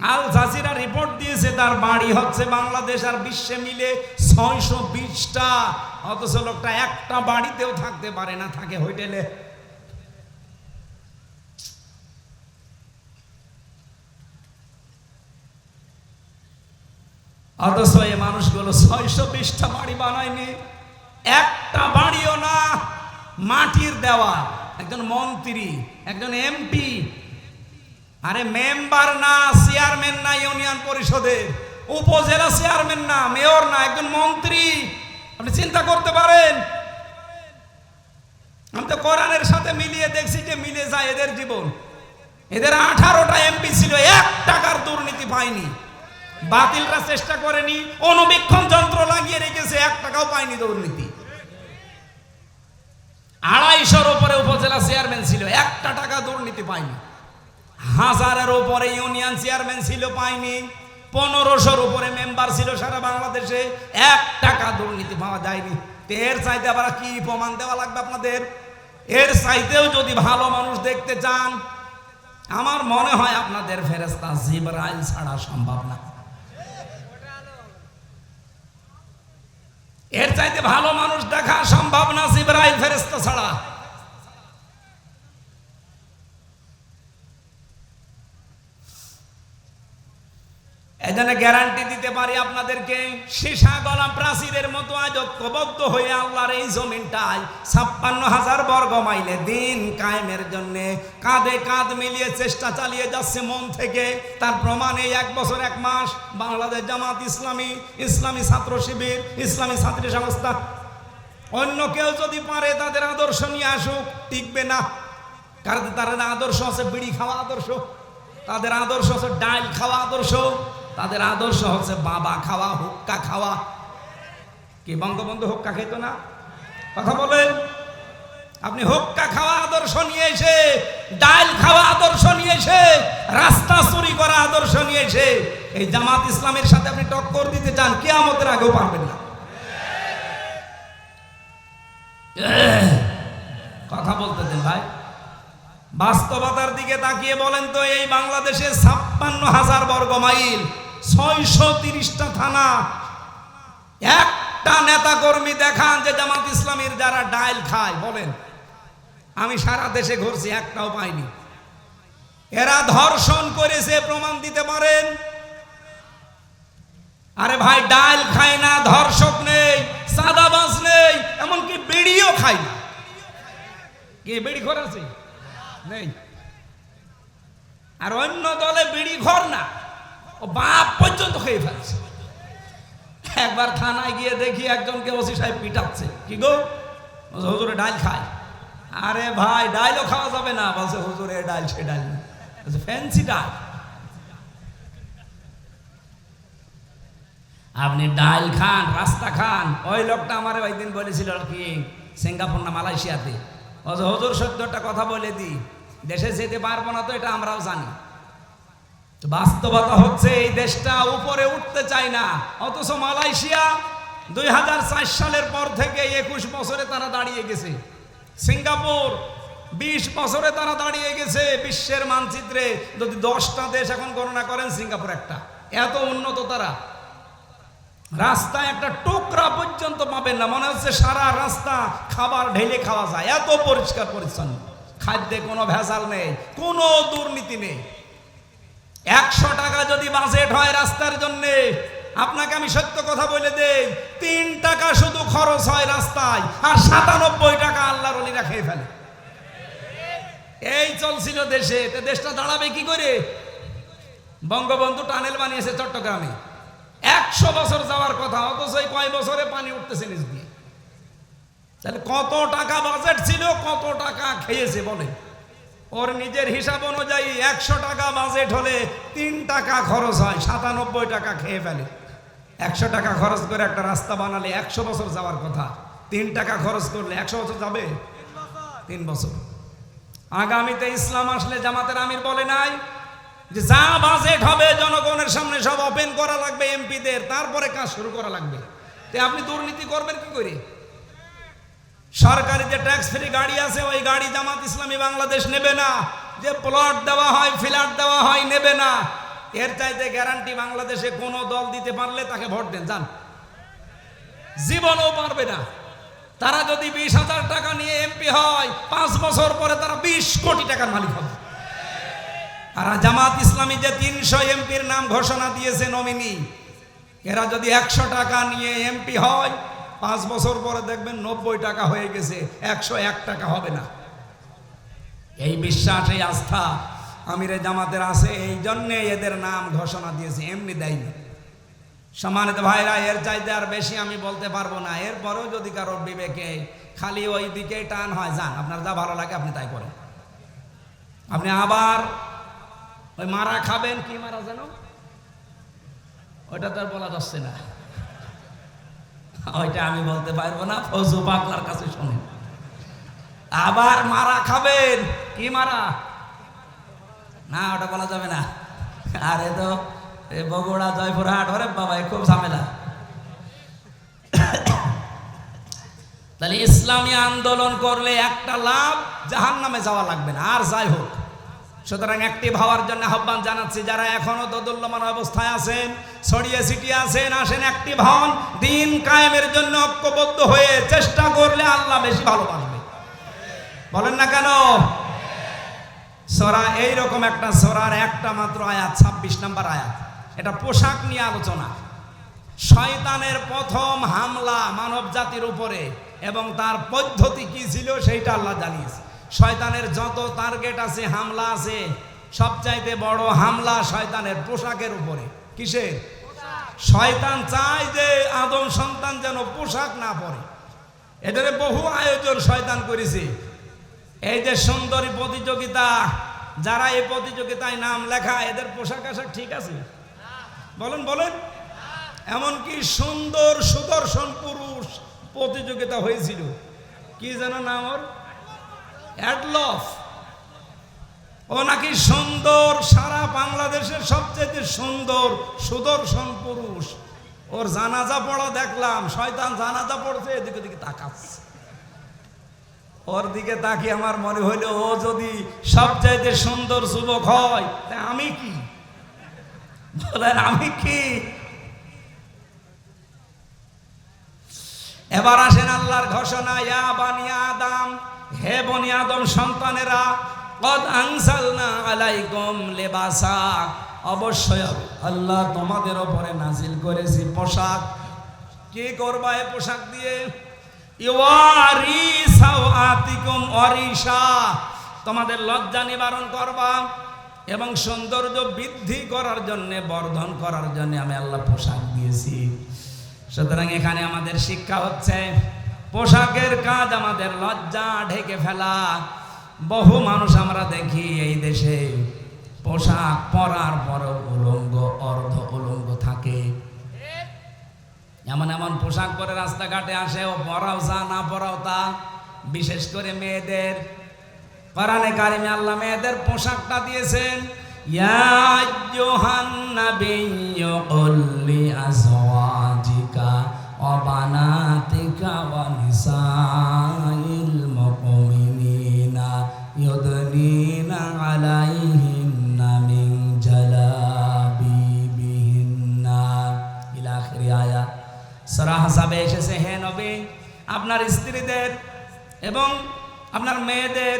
Al Jazeera report দিয়েছে, তার বাড়ি হচ্ছে বাংলাদেশ আর বিশ্বে মিলে ছয়শো বিশটা, অথচ লোকটা একটা বাড়িতেও থাকতে পারে না, থাকে হোটেলে। অথচ এই মানুষগুলো ছয়শো বিশটা বাড়ি বানায়নি, একটা বাড়িও না, মাটির দেওয়া একজন মন্ত্রী, একজন এমপি আরে মেম্বার না, চেয়ারম্যান না ইউনিয়ন পরিষদের, উপজেলা চেয়ারম্যান না, মেয়র না, একজন মন্ত্রী। আপনি চিন্তা করতে পারেন। আমি তো কোরআনের সাথে মিলিয়ে দেখছি যে মিলে যায় এদের জীবন। এদের আঠারোটা এমপি ছিল, এক টাকার দুর্নীতি পায়নি। বাতিলরা চেষ্টা করেনি, অনুবীক্ষণ যন্ত্র লাগিয়ে রেখেছে, এক টাকাও পায়নি দুর্নীতি। আড়াইশোর উপরে উপজেলা চেয়ারম্যান ছিল, একটা টাকা দুর্নীতি পায়নি। হাজারের উপরে ইউনিয়ন চেয়ারম্যান ছিল পায়নি পনেরোশোর উপরে মেম্বার ছিল সারা বাংলাদেশে, এক টাকা দুর্নীতি পাওয়া যায়নি। এর চাইতে আবার কি প্রমাণ দেওয়া লাগবে আপনাদের? এর চাইতেও যদি ভালো মানুষ দেখতে চান, আমার মনে হয় আপনাদের ফেরেস্তা জিবরাইল ছাড়া সম্ভব না। এর চাইতে ভালো মানুষ দেখা সম্ভব না জিবরাইল ফেরেস্তা ছাড়া। এজন্য গ্যারান্টি দিতে পারি আপনাদেরকে, সীসা গলা প্রাচীরের মতো আজ ঐক্যবদ্ধ হয়ে আল্লাহর এই জমিনটায় ছাপ্পান্ন হাজার বর্গ মাইলে দিন কায়েমের জন্যে কাঁধে কাঁধ মিলিয়ে চেষ্টা চালিয়ে যাচ্ছে মন থেকে। তার প্রমাণে এক বছর, এক মাস বাংলাদেশ জামাত ইসলামী ইসলামী ছাত্র শিবির, ইসলামী ছাত্রী সংস্থা। অন্য কেউ যদি পারে তাদের আদর্শ নিয়ে আসুক, টিকবে না। কারণ তাদের আদর্শ আছে বিড়ি খাওয়া আদর্শ, তাদের আদর্শ আছে ডাল খাওয়া আদর্শ। তাদের আদর্শ হচ্ছে বাবা খাওয়া, হুক্কা খাওয়া। কি বঙ্গবন্ধু হুক্কা খেত না? কথা বলেন আপনি হুক্কা খাওয়া আদর্শ নিয়ে এসে খাওয়া আদর্শ নিয়ে এসে, রাস্তা চুরি করা আদর্শ নিয়ে এসে, এই জামাত ইসলামের সাথে আপনি টক্কর দিতে চান, কেয়ামতের আগেও পারবেন না। কথা বলতে দেন ভাই। বাস্তবতার দিকে তাকিয়ে বলেন তো, এই বাংলাদেশে ছাপ্পান্ন হাজার বর্গ মাইল ছয়শো তিরিশটা থানা। একটা নেতা কর্মী দেখান যে জামাত ইসলামীর যারা ডাইল খায়, বলেন। আমি সারা দেশে ঘুরছি, একটাও পাইনি। এরা ধর্ষণ করেছে, প্রমাণ দিতে পারেন? আরে ভাই, ডাইল খায় না, ধর্ষক নেই সাদাবাজ নেই, এমনকি বিড়িও খায় না। কে, বিড়ি ঘর আছে? নেই। আর অন্য দলে বিড়ি ঘর না। বাপ পর্যন্ত খেয়ে ফেলছে। একবার থানায় গিয়ে দেখি একজনকে ওসি সাহেব পিটাচ্ছে। কি গো? হুজুরে ডাল খায়। আরে ভাই ডাইলও খাওয়া যাবে না। বলছে, হুজুরে ডাল, সে ডাল ফ্যান্সি ডাল। আপনি ডাল খান, রাস্তা খান। ওই লোকটা আমার ওই দিন বলেছিল আর কি, সিঙ্গাপুর না মালয়েশিয়াতে। হুজুর সত্যটা কথা বলে দিই। দেশে যেতে পারব না তো, এটা আমরাও জানি। বাস্তবতা হচ্ছে এই দেশটা উপরে উঠতে চায় না। অথচ মালয়েশিয়া দুই হাজার চার সালের পর থেকে একুশ বছরে তারা দাঁড়িয়ে গেছে। সিঙ্গাপুর বিশ বছরে তারা দাঁড়িয়ে গেছে বিশ্বের মানচিত্রে। যদি দশটা দেশ এখন গণনা করেন, সিঙ্গাপুর একটা। এত উন্নত তারা। রাস্তায় একটা টুকরা পর্যন্ত পাবেন না। মনে হচ্ছে সারা রাস্তা খাবার ঢেলে খাওয়া যায়। এত পরিষ্কার পরিচ্ছন্ন। খাদ্যে কোনো ভেজাল নেই, কোনো দুর্নীতি নেই। একশো টাকা যদি বাজেট হয় রাস্তার জন্যে, আপনাকে আমি সত্য কথা বলে দেই, তিন টাকা শুধু খরচ হয় রাস্তায়, আর সাতানব্বই টাকা আল্লাহর অলিরা খেয়ে ফেলে। এই চলছিল দেশে দেশটা দাঁড়াবে কি করে? বঙ্গবন্ধু টানেল বানিয়েছে চট্টগ্রামে। একশো বছর যাওয়ার কথা, অথচ কয় বছরে পানি উঠতেছে নিচ দিয়ে। তাহলে কত টাকা বাজেট ছিল, কত টাকা খেয়েছে বলে ওর নিজের হিসাব অনুযায়ী একশো টাকা বাজেট হলে তিন টাকা খরচ হয়, সাতানব্বই টাকা খেয়ে ফেলে। একশো টাকা খরচ করে একটা রাস্তা বানালে একশো বছর যাওয়ার কথা। তিন টাকা খরচ করলে একশো বছর যাবে? তিন বছর। আগামীতে ইসলাম আসলে জামাতের আমির বলে নাই যে যা বাজেট হবে জনগণের সামনে সব ওপেন করা লাগবে এমপিদের তারপরে কাজ শুরু করা লাগবে। তে আপনি দুর্নীতি করবেন কি করে? সরকারি যে ট্যাক্স ফ্রি গাড়ি আছে, ওই গাড়ি জামাত ইসলামী বাংলাদেশ নেবে না। যে প্লট দেওয়া হয় ফ্ল্যাট দেওয়া হয়, নেবে না। এর চাইতে গ্যারান্টি বাংলাদেশে কোনো দল দিতে পারলে তাকে ভোট দেন, যান। জীবনও পারবে না। তারা যদি বিশ হাজার টাকা নিয়ে এমপি হয়, পাঁচ বছর পরে তারা বিশ কোটি টাকার মালিক হবে। আর জামাত ইসলামী যে তিনশো এমপির নাম ঘোষণা দিয়েছে নমিনি, এরা যদি একশো টাকা নিয়ে এমপি হয় পাঁচ বছর পরে দেখবেন নব্বই টাকা হয়ে গেছে, একশো এক টাকা হবে না। এই বিশ্বাস, এই আস্থা আমিরে জামাতের আছে, এই জন্যে এদের নাম ঘোষণা দিয়েছে, এমনি দেয়নি। সম্মানিত ভাইরা, এর চাইতে আর বেশি আমি বলতে পারব না। এরপরেও যদি কারোর বিবেকে খালি ওই দিকে টান হয়, যান, আপনার যা ভালো লাগে আপনি তাই করেন। আপনি আবার ওই মারা খাবেন, কি মারা যেন? ওইটা তো আর বলা যাচ্ছে না। ওইটা আমি বলতে পারব না, ফজু পাগলার কাছে শোনেন। আবার মারা খাবেন। কি মারা? না, ওটা বলা যাবে না। আরে তো বগুড়া, জয়পুরহাট, ওরে বাবা খুব ঝামেলা। তাহলে ইসলামী আন্দোলন করলে একটা লাভ জাহান নামে যাওয়া লাগবে না, আর যাই হোক। সুতরাং অ্যাক্টিভ হওয়ার জন্য আহ্বান জানাচ্ছি, যারা এখনও দোদুল্যমান অবস্থায় আছেন, ছড়িয়ে ছিটিয়ে আছেন, আসেন অ্যাক্টিভ হন, দিন কায়েমের জন্য ঐক্যবদ্ধ হয়ে চেষ্টা করলে আল্লাহ বেশি ভালোবাসবে। বলেন না কেন? সরা এইরকম একটা সরার একটা মাত্র আয়াত, ছাব্বিশ নাম্বার আয়াত। এটা পোশাক নিয়ে আলোচনা। শয়তানের প্রথম হামলা মানব জাতির উপরে এবং তার পদ্ধতি কি ছিল সেইটা আল্লাহ জানিয়েছে। শয়তানের যত টার্গেট আছে হামলা আছে সবচাইতে বড় হামলা শয়তানের পোশাকের উপরে। কিসের? শয়তান চায় যে আদম সন্তান যেন পোশাক না পরে। এদের বহু আয়োজন শয়তান করেছে। এই যে সুন্দরী প্রতিযোগিতা যারা এই প্রতিযোগিতায় নাম লেখা এদের পোশাক আশাক ঠিক আছে? বলেন বলেন। এমনকি সুন্দর সুদর্শন পুরুষ প্রতিযোগিতা হয়েছিল। কি যেন নাম ওর? অ্যাডলফ ও নাকি সুন্দর, সারা বাংলাদেশের সবচেয়ে সুন্দর, সুদর্শন পুরুষ। ওর জানাজা পড়া দেখলাম, শয়তান জানাজা পড়ছে, এদিকে দিকে তাকাচ্ছে। ওর দিকে তাকিয়ে আমার মনে হইল, ও যদি সবচাইতে সুন্দর যুবক হয়, তা আমি কি? বলেন, আমি কি? এবার আসেন আল্লাহর ঘোষণা ইয়া বানি আদম বনি আদম সন্তানেরা, কদ আনসালনা আলাইকুম লেবাসা। অবশ্যই আল্লাহ তোমাদের ওপরে নাজিল করেছি পোশাক। কি করবা এ পোশাক দিয়ে? তোমাদের লজ্জা নিবারণ করবা এবং সৌন্দর্য বৃদ্ধি করার জন্য, বর্ধন করার জন্য আমি আল্লাহ পোশাক দিয়েছি। সুতরাং এখানে আমাদের শিক্ষা হচ্ছে পোশাকের কাজ আমাদের লজ্জা ঢেকে ফেলা। বহু মানুষ আমরা দেখি এই দেশে পোশাক পরার পরও উলঙ্গ, অর্ধ উলঙ্গ থাকে। এমন এমন পোশাক পরে রাস্তাঘাটে আসে, ও পরাও যা, না পরাও তা। বিশেষ করে মেয়েদের। কোরআনে কারিমে আল্লাহ মেয়েদের পোশাকটা দিয়েছেন, ইয়া আইয়ুহান নাবিয়্যু কুল লি আজওয়াজিকা ওয়া বানাতিকা ওয়া নিসাইল মুমিনিনা ইউদনিনা আলাইহিন্না মিন জালাবিবিহিন্না। ইলা আখিরি আয়াত সূরা হাসাবে এসেছে, হে নবী, আপনার স্ত্রীদের এবং আপনার মেয়েদের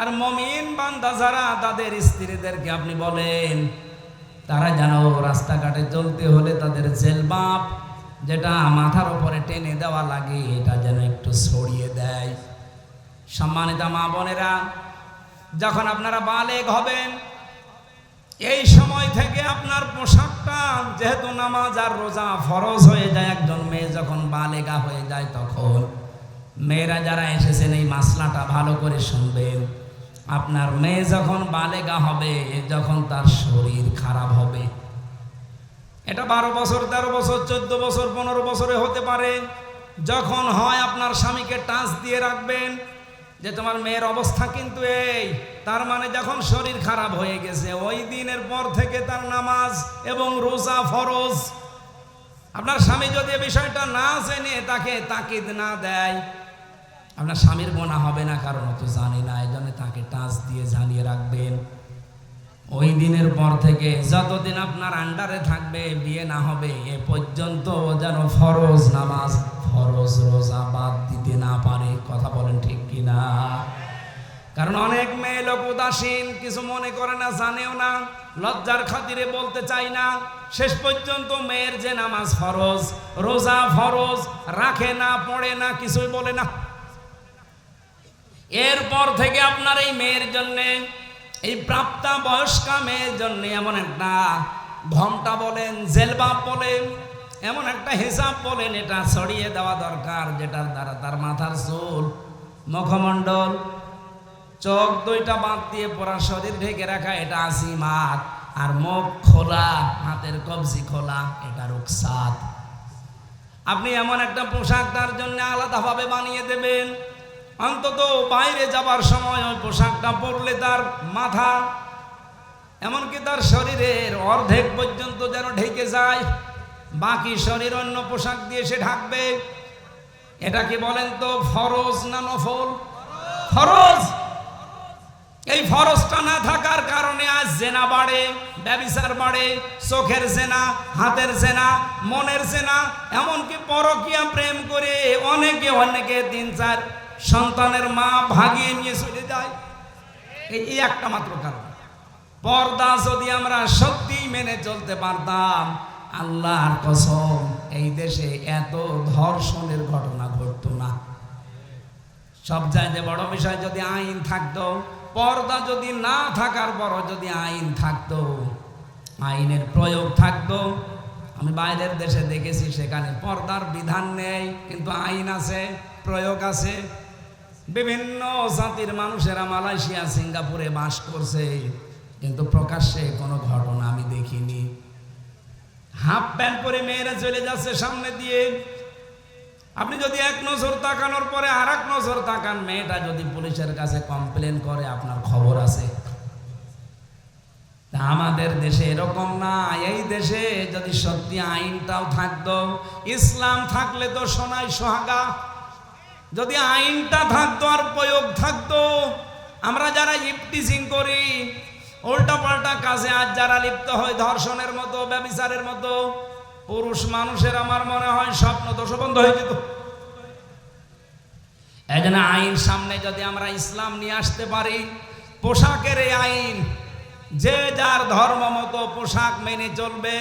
আর মমিন বান্দা যারা, তাদের স্ত্রীদেরকে আপনি বলেন, তারা যেন রাস্তাঘাটে চলতে হলে তাদের জেলবাপ যেটা মাথার উপরে টেনে দেওয়া লাগে, এটা যেন একটু ছড়িয়ে দেয়। সম্মানিত মা বোনেরা, যখন আপনারা বালেগ হবেন, এই সময় থেকে আপনার পোশাকটা, যেহেতু নামাজ আর রোজা ফরজ হয়ে যায়, একজন মেয়ে যখন বালেগা হয়ে যায় তখন, মেয়েরা যারা এসেছেন, এই মাসলাটা ভালো করে শুনবেন। আপনার মেয়ে যখন বালেগা হবে যখন তার শরীর খারাপ হবে। এটা বারো বছর, তেরো বছর, চোদ্দ বছর, পনেরো বছরে হতে পারে। যখন হয় আপনার স্বামীকে টাচ দিয়ে রাখবেন যে তোমার মেয়ের অবস্থা কিন্তু এই। তার মানে যখন শরীর খারাপ হয়ে গেছে, ওই দিনের পর থেকে তার নামাজ এবং রোজা ফরজ। আপনার স্বামী যদি বিষয়টা না জেনে তাকে তাকিদ না দেয়, আপনার স্বামীর গোনা হবে না, কারণ তো জানি না এই জন্য তাকে টাচ দিয়ে জানিয়ে রাখবেন। ওই দিনের পর থেকে যতদিন আপনার আন্ডারে থাকবে, বিয়ে না হবে, এ পর্যন্ত যেন ফরজ নামাজ, ফরজ রোজা বাদ দিতে না পারে। কথা বলেন ঠিক কিনা? কারণ অনেক মেয়ে লোক উদাসীন, কিছু মনে করে না, জানেও না, লজ্জার খাতিরে বলতে চাই না। শেষ পর্যন্ত মেয়ের যে নামাজ ফরজ, রোজা ফরজ, রাখে না, পড়ে না, কিছুই বলে না। এরপর থেকে আপনার এই মেয়ের জন্যে এই প্রাপ্তা বয়স্কা মেয়ের জন্য এমন একটা ঘমটা বলেন, জেলবাব বলেন, এমন একটা হিসাব বলেন, এটা ছড়িয়ে দেওয়া দরকার, যেটার দ্বারা তার মাথার চুল, মুখমণ্ডল, চোখ দুইটা বাদ দিয়ে পুরা শরীর ঢেকে রাখা, এটা আসি আসিমাত আর মুখ খোলা, হাতের কবজি খোলা, এটা রুকসাত। আপনি এমন একটা পোশাক তার জন্য আলাদাভাবে বানিয়ে দেবেন অন্তত বাইরে যাবার সময় ওই পোশাকটা পরলে তার মাথা, এমনকি তার শরীরের অর্ধেক পর্যন্ত যেন ঢেকে যায়। বাকি শরীর অন্য পোশাক দিয়ে সে ঢাকবে। এটা কি বলেন তো ফরজ না নফল? ফরজ! এই ফরজটা না থাকার কারণে আজ জেনা বাড়ে, ব্যবিচার বাড়ে, চোখের জেনা, হাতের জেনা, মনের জেনা, এমনকি পরকিয়া প্রেম করে অনেকে অনেকে তিন চার সন্তানের মা ভাগিয়ে নিয়ে চলে যায়। এই একটা মাত্র কারণ। পর্দা যদি আমরা সত্যি মেনে চলতে পারতাম, আল্লাহর কসম, এই দেশে এত ধর্ষণের ঘটনা ঘটতো না। সব চাইতে বড় বিষয়, যদি আইন থাকতো, পর্দা যদি না থাকার পর যদি আইন থাকতো, আইনের প্রয়োগ থাকতো, আমি বাইরের দেশে দেখেছি সেখানে পর্দার বিধান নেই, কিন্তু আইন আছে, প্রয়োগ আছে। বিভিন্ন জাতির মানুষেরা মালয়েশিয়া, সিঙ্গাপুরে বাস করছে, কিন্তু প্রকাশ্যে কোনো ঘটনা আমি দেখিনি। হাফ প্যান্ট পরে মেয়েরা চলে যাচ্ছে সামনে দিয়ে। আপনি যদি এক নজর তাকানোর পরে আর এক নজর তাকান, মেয়েটা যদি পুলিশের কাছে কমপ্লেন করে, আপনার খবর আছে। আমাদের দেশে এরকম না। এই দেশে যদি সত্যি আইনটাও থাকতো, ইসলাম থাকলে তো সোনাই সোহাগা। যদি আইনটা থাকতো আর প্রয়োগ থাকতো, আমরা যারা ইফটিজিং করি উল্টা পাল্টা কাজে আজ যারা লিপ্ত হয়, ধর্ষণের মতো, ব্যবিচারের মতো, পুরুষ মানুষের আমার মনে হয় স্বপ্ন দোষ বন্ধ হয়ে যেত। এই জন্য আইন সামনে যদি আমরা ইসলাম নিয়ে আসতে পারি, পোশাকের এই আইন, যে যার ধর্ম মতো পোশাক মেনে চলবে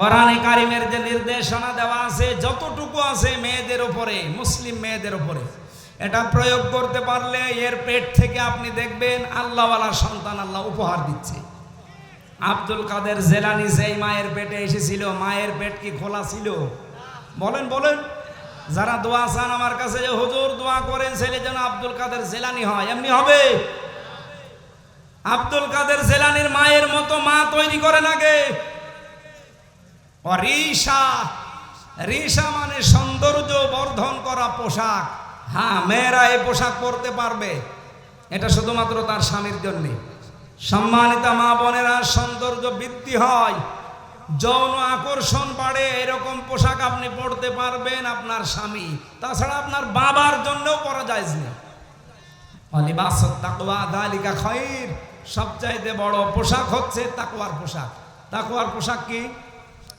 কোরআনে কারিমের যে নির্দেশনা দেওয়া আছে, যতটুকু আছে মেয়েদের উপরে, মুসলিম মেয়েদের উপরে, এটা প্রয়োগ করতে পারলে এর পেট থেকে আপনি দেখবেন আল্লাহওয়ালা সন্তান আল্লাহ উপহার দিচ্ছে। আব্দুল কাদের জেলানি সেই মায়ের পেটে এসেছিল, মায়ের পেট কি খোলা ছিল? বলেন বলেন। যারা দোয়া চান আমার কাছে যে, হুজুর, দোয়া করেন, ছেলে যেন আব্দুল কাদের জেলানি হয়। এমনি হবে। আব্দুল কাদের জেলানির মায়ের মতো মা তৈরি করেন আগে রিসা রিসা মানে সৌন্দর্য বর্ধন করা পোশাক। হ্যাঁ মেয়েরা এই পোশাক পরতে পারবে। এটা শুধুমাত্র তার স্বামীর জন্যে। সম্মানিতা মা বোনেরা, সৌন্দর্য বৃদ্ধি হয়। যৌন আকর্ষণ বাড়ে, এরকম পোশাক আপনি পড়তে পারবেন আপনার স্বামী। তাছাড়া আপনার বাবার জন্যও পরা যায় না। অলিবাস তাকুয়া দালিকা খৈর সবচাইতে বড় পোশাক হচ্ছে তাকুয়ার পোশাক। তাকুয়ার পোশাক কি?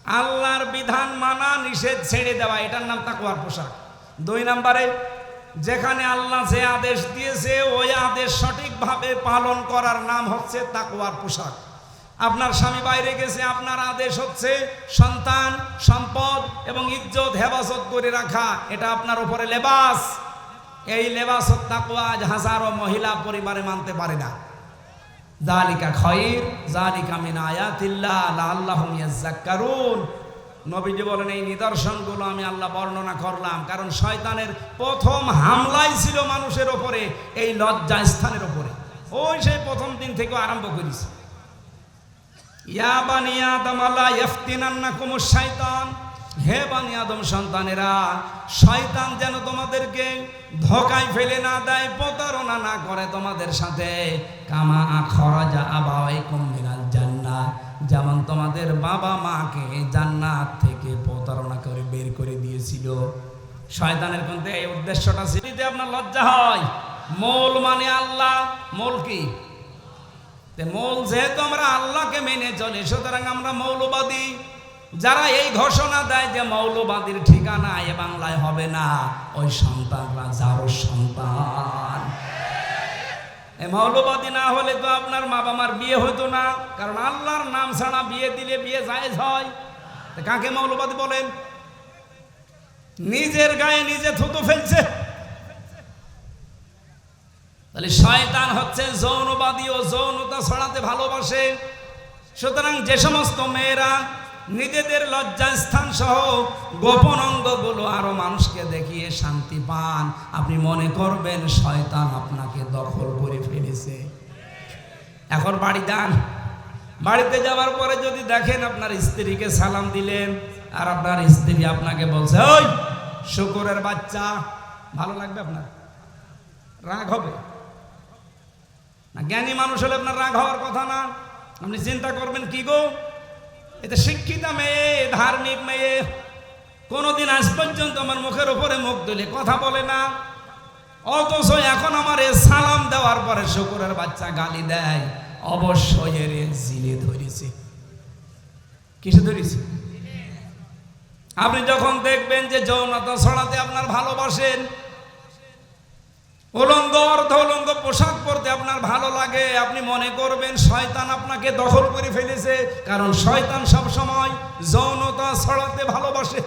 আল্লাহর বিধান মানা নিষেধ ছেড়ে দেওয়া, এটার নাম তাকুয়ার পোশাক। দুই নম্বরে, যেখানে আল্লাহ যে আদেশ দিয়েছে, ওই আদেশ সঠিকভাবে পালন করার নাম হচ্ছে তাকুয়ার পোশাক। আপনার স্বামী বাইরে গেছে, আপনার আদেশ হচ্ছে সন্তান, সম্পদ এবং ইজ্জত হেফাজত করে রাখা, এটা আপনার উপরে লেবাস। এই লেবাস তাকুয়া আজ হাজারো মহিলা পরিবারে মানতে পারে না। জালিকা খয়র জালিকা মিন আয়াতিল্লাহ, লাআল্লাহুম ইয়াযাক্কারুন নবীজি বলেন, এই নিদর্শনগুলো আমি আল্লাহ বর্ণনা করলাম, কারণ শয়তানের প্রথম হামলাই ছিল মানুষের ওপরে, এই লজ্জা স্থানের ওপরে। ওই সেই প্রথম দিন থেকে আরম্ভ করেছে। ইয়া বানি আদম, আল্লাহ ইফতিনান্নাকুম শাইতান। হে বানি আদম সন্তানেরা, শয়তান যেন তোমাদেরকে ধোকায় ফেলে না দেয়, প্রতারণা না করে তোমাদের সাথে। কামা খরাজা আবাওয়াইকুম মিনাল জান্নাহ যেমন তোমাদের বাবা মাকে জান্নাত থেকে প্রতারণা করে বের করে দিয়েছিল। শয়তানের কিন্তু এই উদ্দেশ্যটা ছিল যে আপনার লজ্জা হয়। মূল মানে আল্লাহ, মূল কি? মৌল যেহেতু আমরা আল্লাহকে মেনে চলি, সুতরাং আমরা মৌলবাদী। যারা এই ঘোষণা দেয় যে মৌলবাদীর ঠিকানা এ বাংলায় হবে না, ওই সন্তানরা যারও সন্তান। মৌলবাদী না হলে তো আপনার মা বাবার বিয়ে হতো না, কারণ আল্লাহর নাম ছাড়া বিয়ে দিলে বিয়ে জায়েজ হয়। কাকে মৌলবাদী বলেন? নিজের গায়ে নিজে থুতু ফেলছে। তাহলে শয়তান হচ্ছে যৌনবাদী ও যৌনতা ছড়াতে ভালোবাসে। সুতরাং যে সমস্ত মেয়েরা নিজেদের লজ্জাস্থান সহ গোপন অঙ্গগুলো আরও মানুষকে দেখিয়ে শান্তি পান। আপনি মনে করবেন শয়তান আপনাকে দখল করে ফেলেছে। এখন বাড়ি যান। বাড়িতে যাওয়ার পরে যদি দেখেন আপনার স্ত্রীকে সালাম দিলেন আর আপনার স্ত্রী আপনাকে বলছে, ওই শুকুরের বাচ্চা। ভালো লাগবে আপনার? রাগ হবে। না, জ্ঞানী মানুষ হলে আপনার রাগ হওয়ার কথা না। আপনি চিন্তা করবেন, কি গো? এটা শিক্ষিতা মেয়ে, ধার্মিক মেয়ে, কোনোদিন আজ পর্যন্ত আমার মুখের উপরে মুখ দিলে কথা বলে না। অথচ এখন আমার সালাম দেওয়ার পরে শুকুরের বাচ্চা গালি দেয়, অবশ্যই এর জিলে ধরেছে। কিসে ধরেছে? আপনি যখন দেখবেন যে যৌনতা ছড়াতে আপনার ভালোবাসেন উলঙ্গ অর্ধ উলঙ্গ পোশাক পরতে আপনার ভালো লাগে, আপনি মনে করবেন শয়তান আপনাকে দখল করে ফেলেছে, কারণ শয়তান সব সময় যৌনতা ছড়াতে ভালোবাসে।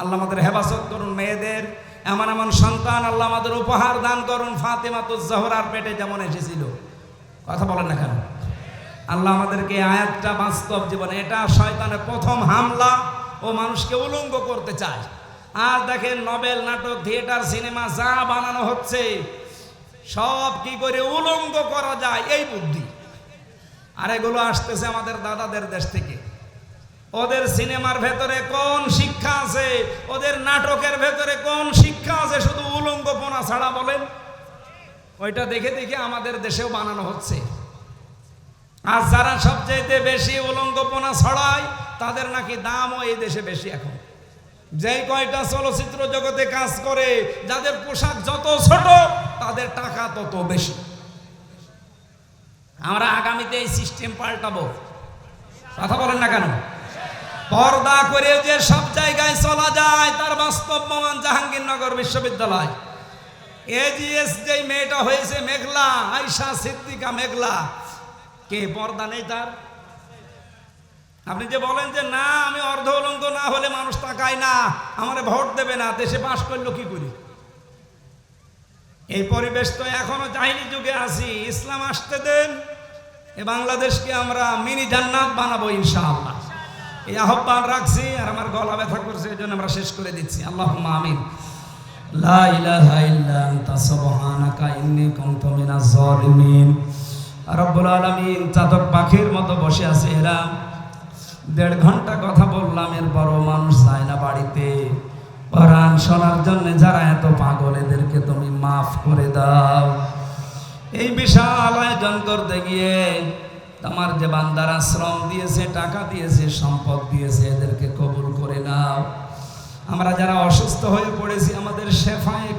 আল্লাহ আমাদের হেফাজত করুন মেয়েদের, এমন এমন সন্তান আল্লাহ আমাদের উপহার দান করুন, ফাতেমা তো জহরার পেটে যেমন এসেছিল। কথা বলেন না কেন? আল্লাহ আমাদেরকে আয়াতটা বাস্তব জীবনে, এটা শয়তানের প্রথম হামলা ও মানুষকে উলঙ্গ করতে চায়। আর দেখেন নবেল নাটক থিয়েটার সিনেমা যা বানানো হচ্ছে, সব কি করে উলঙ্গ করা যায়, এই বুদ্ধি। আর এগুলো আসতেছে আমাদের দাদাদের দেশ থেকে। ওদের সিনেমার ভেতরে কোন শিক্ষা আছে? ওদের নাটকের ভেতরে কোন শিক্ষা আছে? শুধু উলঙ্গপনা ছাড়া বলেন। ওইটা দেখে দেখে আমাদের দেশেও বানানো হচ্ছে। আর যারা সবচাইতে বেশি উলঙ্গপনা ছড়ায়, তাদের নাকি দামও এই দেশে বেশি এখন। যেই কয়টা চলচ্চিত্র জগতে কাজ করে, যাদের পোশাক যত ছোট, তাদের টাকা তত বেশি। আমরা আগামীতে এই সিস্টেম পাল্টাবো। কথা বলেন না কেন? পর্দা করে যে সব জায়গায় চলা যায়, তার বাস্তব প্রমাণ জাহাঙ্গীরনগর বিশ্ববিদ্যালয়। এজিএস যেই মেয়েটা হয়েছে, মেঘলা আয়সা সিদ্দিকা মেঘলা। কে? পর্দা নেই তার? আপনি যে বলেন যে, না, আমি অর্ধ উলঙ্গ না হলে মানুষ তাকায় না, আমার ভোট দেবে না, দেশে পাশ করল কি করি? এই পরিবেশ তো এখনও জাহিনী যুগে আছি ইসলাম আসতে দেন, এ বাংলাদেশকে আমরা মিনি জান্নাত বানাবো ইনশাআল্লাহ। এই আহ্বান রাখছি, আর আমার গলা ব্যথা করছে, এই জন্য আমরা শেষ করে দিচ্ছি। আল্লাহ আমিন। লা ইলাহা ইল্লা আনতা, সুবহানাকা ইন্নী কুনতু মিনাজ জালিমিন রব্বুল আলামিন চাতক পাখির মতো বসে আছে এরা। দেড় ঘণ্টা কথা বললাম এর এরপরও মানুষ যায় না বাড়িতে। কোরআন শোনার জন্য যারা এত পাগল, এদেরকে তুমি মাফ করে দাও। এই বিশাল আয়োজন করতে গিয়ে তোমার যে বান্দারা শ্রম দিয়েছে, টাকা দিয়েছে, সম্পদ দিয়েছে, এদেরকে কবুল করে নাও। আমরা যারা অসুস্থ হয়ে পড়েছি, আমাদের শেফায়